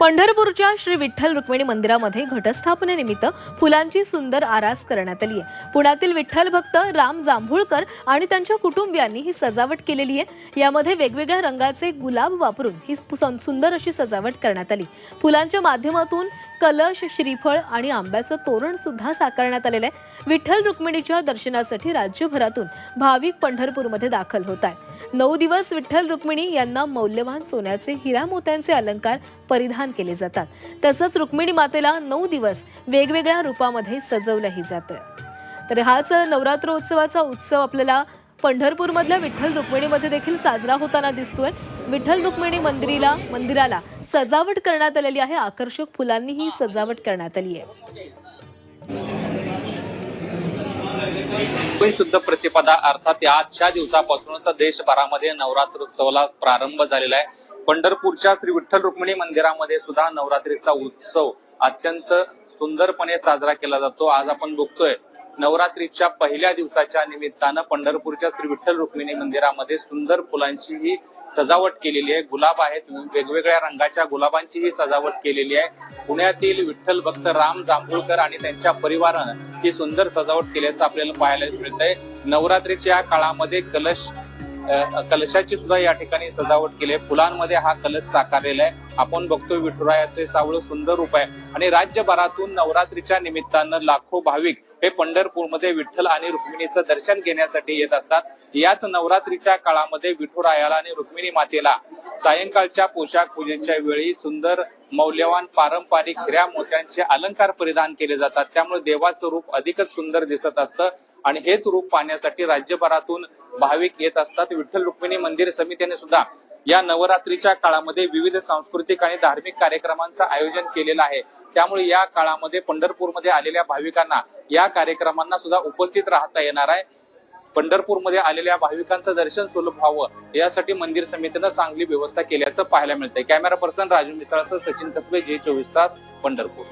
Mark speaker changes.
Speaker 1: पंढरपूरच्या श्री विठ्ठल रुक्मिणी मंदिरामध्ये घटस्थापनेनिमित्त फुलांची सुंदर आरास करण्यात आली आहे. पुण्यातील विठ्ठल भक्त राम जांभूळकर आणि त्यांच्या कुटुंबियांनी ही सजावट केलेली आहे. यामध्ये वेगवेगळ्या रंगाचे गुलाब वापरून ही सुंदर अशी सजावट करण्यात आली. फुलांच्या माध्यमातून कलश श्रीफळ आणि आंब्याचं तोरण सुद्धा साकारण्यात आलेलं आहे. विठ्ठल रुक्मिणीच्या दर्शनासाठी राज्यभरातून भाविक पंढरपूरमध्ये दाखल होत आहेत. नऊ दिवस विठ्ठल रुक्मिणी यांना मौल्यवान सोन्याचे हिरा मोत्यांचे अलंकार परिधान केले जातात. तसंच रुक्मिणी मातेला नऊ दिवस वेगवेगळ्या रूपामध्ये सजवलंही जातं. तर हाच नवरात्रोत्सवाचा उत्सव आपल्याला पंढरपूरमधल्या विठ्ठल रुक्मिणीमध्ये देखील साजरा होताना दिसतोय. विठ्ठल रुक्मिणी मंदिरीला मंदिराला सजावट करण्यात आलेली आहे. आकर्षक फुलांनी ही सजावट करण्यात आली आहे.
Speaker 2: शुद्ध प्रतिपदा अर्थात आजच्या दिवसापासूनच देशभरामध्ये नवरात्रोत्सवाला प्रारंभ झालेला आहे. पंढरपूरच्या श्री विठ्ठल रुक्मिणी मंदिरामध्ये सुद्धा नवरात्रीचा उत्सव अत्यंत सुंदरपणे साजरा केला जातो. आज आपण बघतोय नवरात्रीच्या पहिल्या दिवसाच्या निमित्तानं पंढरपूरच्या श्री विठ्ठल रुक्मिणी मंदिरामध्ये सुंदर फुलांची ही सजावट केलेली आहे. गुलाब आहेत वेगवेगळ्या रंगाच्या गुलाबांची ही सजावट केलेली आहे. पुण्यातील विठ्ठल भक्त राम जांभूळकर आणि त्यांच्या परिवारानं ही सुंदर सजावट केल्याचं आपल्याला पाहायला मिळतंय. नवरात्रीच्या काळामध्ये कलश कलशाची सुद्धा या ठिकाणी सजावट केली आहे. फुलांमध्ये हा कलश साकारलेला आहे. आपण बघतोय विठुरायाचे सावळं सुंदर रूप आहे. आणि राज्यभरातून नवरात्रीच्या निमित्तानं लाखो भाविक हे पंढरपूरमध्ये विठ्ठल आणि रुक्मिणीचं दर्शन घेण्यासाठी येत असतात. याच नवरात्रीच्या काळामध्ये विठुरायाला आणि रुक्मिणी मातेला सायंकाळच्या पोशाख पूजेच्या वेळी सुंदर मौल्यवान पारंपरिक हिऱ्या मोत्यांचे अलंकार परिधान केले जातात. त्यामुळे देवाचं रूप अधिकच सुंदर दिसत असतं. आणि हेच रूप पाहण्यासाठी राज्यभरातून भाविक येत असतात. विठ्ठल रुक्मिणी मंदिर समितीने सुद्धा या नवरात्रीच्या काळामध्ये विविध सांस्कृतिक आणि धार्मिक कार्यक्रमांचं आयोजन केलेलं आहे. त्यामुळे या काळामध्ये पंढरपूरमध्ये आलेल्या भाविकांना या कार्यक्रमांना सुद्धा उपस्थित राहता येणार आहे. पंढरपूरमध्ये आलेल्या भाविकांचं दर्शन सुलभ व्हावं यासाठी मंदिर समितीनं चांगली व्यवस्था केल्याचं पाहायला मिळतंय. कॅमेरा पर्सन राजू मिसाळसह सचिन कसबे जे चोवीस तास पंढरपूर.